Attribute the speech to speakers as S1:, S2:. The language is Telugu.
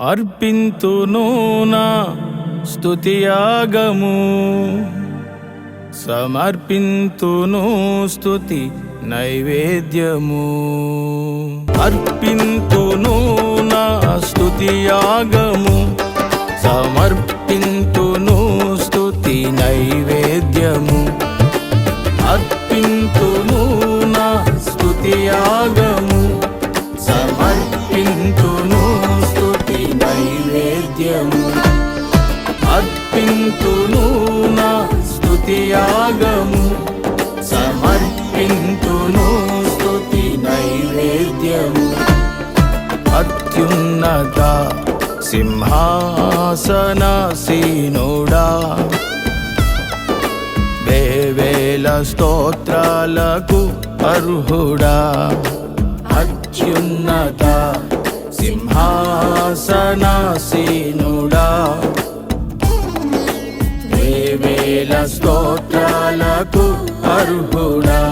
S1: అర్పింతును నా స్తుతియాగము. సమర్పింతును స్తుతి నైవేద్యము. అర్పింతును నా స్తుతియాగము. సమర్పింతును స్తుతి నైవేద్యము. అర్పింతును నా స్తుతియాగము సమర్పింతును స్తుతి నైవేద్యము. అత్యున్నత సింహాసనసీనుడా వేవేల స్తోత్రాలకు అర్హుడా. అత్యున్నత సింహాసనసీనుడా వేవేల స్తోత్రాలకు అర్హుడా.